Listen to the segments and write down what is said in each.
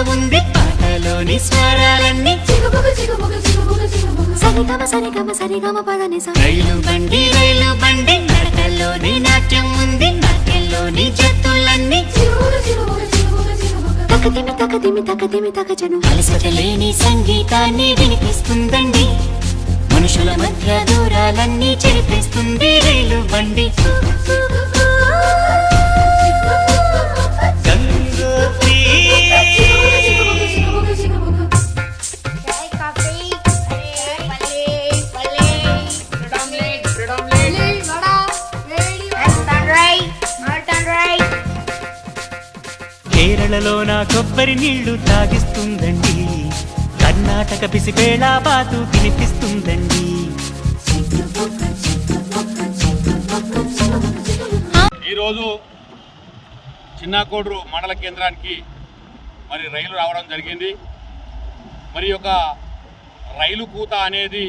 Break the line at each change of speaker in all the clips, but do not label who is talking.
ఉంది. పాటలోని స్వరాలన్నీ. సరిగమ పదని
రైలు బండి రైలు బండి నడకల్లోని నాట్యం ఉంది. నాట్యంలోని జత్తులన్నీ
తకదిమి తకదిమి తకదిమి
తకచను. అలసటలేని సంగీతాన్ని వినిపిస్తుందండి. మనుషుల మధ్య దూరాలన్నీ చెరిపిస్తుంది రైలు బండి. నా కొబ్బరి నీళ్ళు తాగిస్తుందండి. కర్ణాటక పిసిపేళ బాతు వినిపిస్తుందండి.
ఈరోజు చిన్నాకోడ్రు మండల కేంద్రానికి మరి రైలు రావడం జరిగింది. మరి యొక్క రైలు కూత అనేది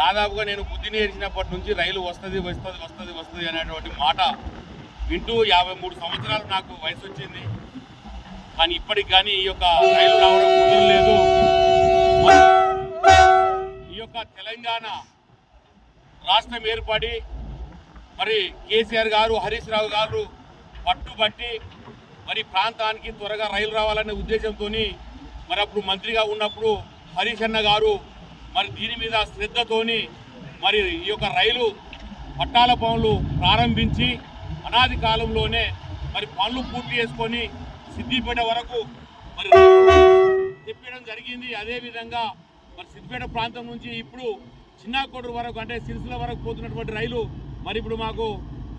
దాదాపుగా నేను బుద్ధి నేర్చినప్పటి నుంచి రైలు వస్తుంది వస్తుంది వస్తుంది వస్తుంది అనేటువంటి మాట వింటూ యాభై మూడు సంవత్సరాలు నాకు వయసు వచ్చింది కానీ ఇప్పటికి కానీ ఈ యొక్క రైలు రావడం కుదరలేదు. ఈ యొక్క తెలంగాణ రాష్ట్రం ఏర్పడి మరి కేసీఆర్ గారు హరీష్ రావు గారు పట్టుబట్టి మరి ప్రాంతానికి త్వరగా రైలు రావాలనే ఉద్దేశంతో మరి అప్పుడు మంత్రిగా ఉన్నప్పుడు హరీష్ అన్న గారు మరి దీని మీద శ్రద్ధతోని మరి ఈ యొక్క రైలు పట్టాల పనులు ప్రారంభించి అనాది కాలంలోనే మరి పనులు పూర్తి చేసుకొని సిద్దిపేట వరకు మరి తిప్పడం జరిగింది. అదేవిధంగా మరి సిద్దిపేట ప్రాంతం నుంచి ఇప్పుడు చిన్నాకోటూరు వరకు అంటే సిరిసిల వరకు పోతున్నటువంటి రైలు మరి ఇప్పుడు మాకు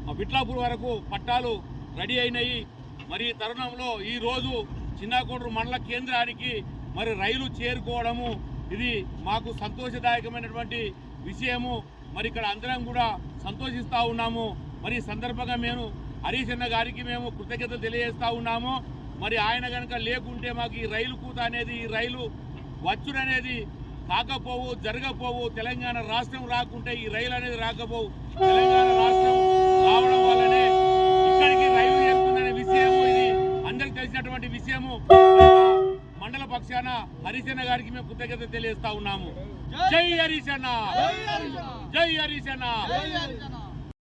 మా విట్లాపూర్ వరకు పట్టాలు రెడీ అయినాయి. మరి తరుణంలో ఈ రోజు మండల కేంద్రానికి మరి రైలు చేరుకోవడము ఇది మాకు సంతోషదాయకమైనటువంటి విషయము. మరి ఇక్కడ అందరం కూడా సంతోషిస్తూ ఉన్నాము. మరి సందర్భంగా మేము హరీష్ అన్న గారికి మేము కృతజ్ఞతలు తెలియజేస్తూ ఉన్నాము. మరి ఆయన కనుక లేకుంటే మాకు ఈ రైలు కూత అనేది ఈ రైలు వచ్చుడనేది కాకపోవు జరగపోవు తెలంగాణ రాష్ట్రం రాకుంటే ఈ రైలు అనేది రాకపోవు. తెలంగాణ రాష్ట్రం రావడం వల్లనే ఇక్కడికి రైలు చేరుతుందనే విషయము ఇది. అందరికి తెలిసినటువంటి విషయము. మండల పక్షాన హరిశన్న గారికి మేము కృతజ్ఞత తెలియజేస్తా ఉన్నాము. జై హరిశన్న జై హరిశన్న